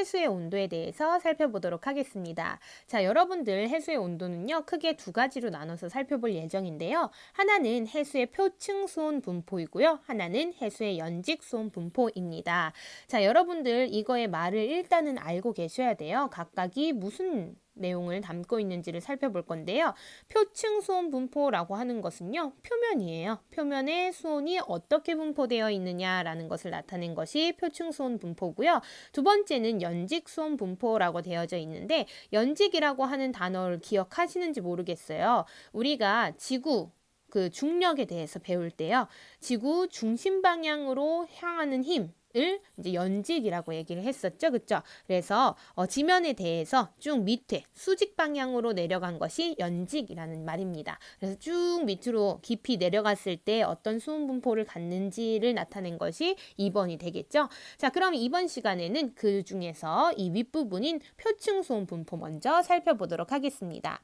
해수의 온도에 대해서 살펴보도록 하겠습니다. 자, 여러분들 해수의 온도는요, 크게 두 가지로 나눠서 살펴볼 예정인데요. 하나는 해수의 표층 수온 분포이고요. 하나는 해수의 연직 수온 분포입니다. 자, 여러분들 이거의 말을 일단은 알고 계셔야 돼요. 각각이 무슨 내용을 담고 있는지를 살펴볼 건데요. 표층 수온 분포라고 하는 것은요, 표면이에요. 표면에 수온이 어떻게 분포되어 있느냐라는 것을 나타낸 것이 표층 수온 분포고요. 두 번째는 연직 수온 분포라고 되어져 있는데, 연직이라고 하는 단어를 기억하시는지 모르겠어요. 우리가 지구, 그 중력에 대해서 배울 때요. 지구 중심 방향으로 향하는 힘, 을 이제 연직이라고 얘기를 했었죠. 그쵸? 그래서 어, 지면에 대해서 쭉 밑에 수직 방향으로 내려간 것이 연직이라는 말입니다. 그래서 쭉 밑으로 깊이 내려갔을 때 어떤 수온 분포를 갖는지를 나타낸 것이 2번이 되겠죠. 자, 그럼 이번 시간에는 그 중에서 이 윗부분인 표층 수온 분포 먼저 살펴보도록 하겠습니다.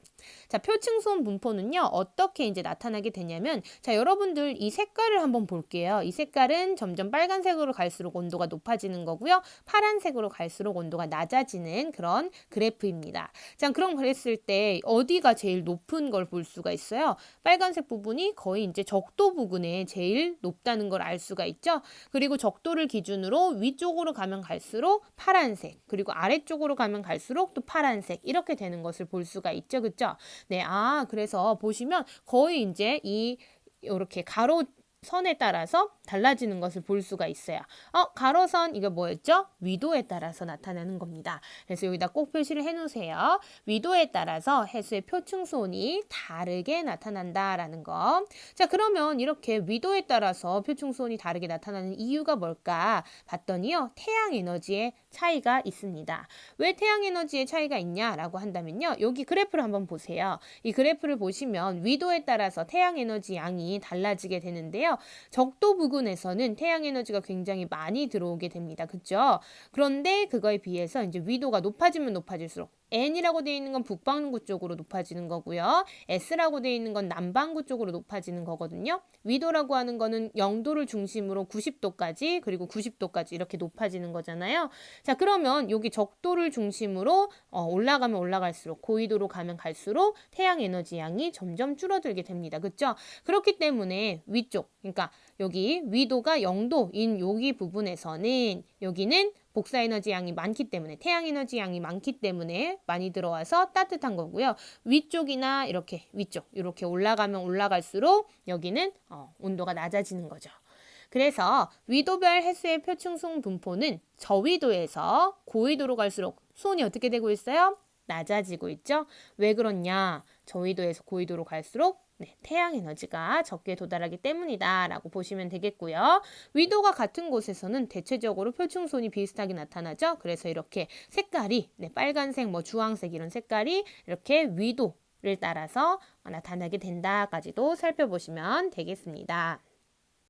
자, 표층 수온 분포는요. 어떻게 이제 나타나게 되냐면 자, 여러분들 이 색깔을 한번 볼게요. 이 색깔은 점점 빨간색으로 갈수록 온도가 높아지는 거고요. 파란색으로 갈수록 온도가 낮아지는 그런 그래프입니다. 자, 그럼 그랬을 때 어디가 제일 높은 걸 볼 수가 있어요? 빨간색 부분이 거의 이제 적도 부근에 제일 높다는 걸 알 수가 있죠. 그리고 적도를 기준으로 위쪽으로 가면 갈수록 파란색, 그리고 아래쪽으로 가면 갈수록 또 파란색 이렇게 되는 것을 볼 수가 있죠. 그죠? 네. 아, 그래서 보시면 거의 이제 이 이렇게 가로 선에 따라서 달라지는 것을 볼 수가 있어요. 어, 가로선 이거 뭐였죠? 위도에 따라서 나타나는 겁니다. 그래서 여기다 꼭 표시를 해 놓으세요. 위도에 따라서 해수의 표층수온이 다르게 나타난다라는 거. 자, 그러면 이렇게 위도에 따라서 표층수온이 다르게 나타나는 이유가 뭘까 봤더니요. 태양 에너지의 차이가 있습니다. 왜 태양 에너지의 차이가 있냐라고 한다면요. 여기 그래프를 한번 보세요. 이 그래프를 보시면 위도에 따라서 태양 에너지 양이 달라지게 되는데요. 적도 부근에서는 태양 에너지가 굉장히 많이 들어오게 됩니다. 그죠? 그런데 그거에 비해서 이제 위도가 높아지면 높아질수록 N이라고 되어 있는 건 북반구 쪽으로 높아지는 거고요. S라고 되어 있는 건 남반구 쪽으로 높아지는 거거든요. 위도라고 하는 거는 0도를 중심으로 90도까지 그리고 90도까지 이렇게 높아지는 거잖아요. 자, 그러면 여기 적도를 중심으로 어, 올라가면 올라갈수록 고위도로 가면 갈수록 태양 에너지 양이 점점 줄어들게 됩니다. 그렇죠? 그렇기 때문에 위쪽, 그러니까 여기 위도가 0도인 여기 부분에서는 여기는 복사 에너지 양이 많기 때문에 태양 에너지 양이 많기 때문에 많이 들어와서 따뜻한 거고요. 위쪽이나 이렇게 위쪽 이렇게 올라가면 올라갈수록 여기는 어, 온도가 낮아지는 거죠. 그래서 위도별 해수의 표층송 분포는 저위도에서 고위도로 갈수록 수온이 어떻게 되고 있어요? 낮아지고 있죠. 왜 그렇냐? 저위도에서 고위도로 갈수록 네, 태양 에너지가 적게 도달하기 때문이다라고 보시면 되겠고요. 위도가 같은 곳에서는 대체적으로 표층손이 비슷하게 나타나죠. 그래서 이렇게 색깔이 네, 빨간색, 뭐 주황색 이런 색깔이 이렇게 위도를 따라서 나타나게 된다까지도 살펴보시면 되겠습니다.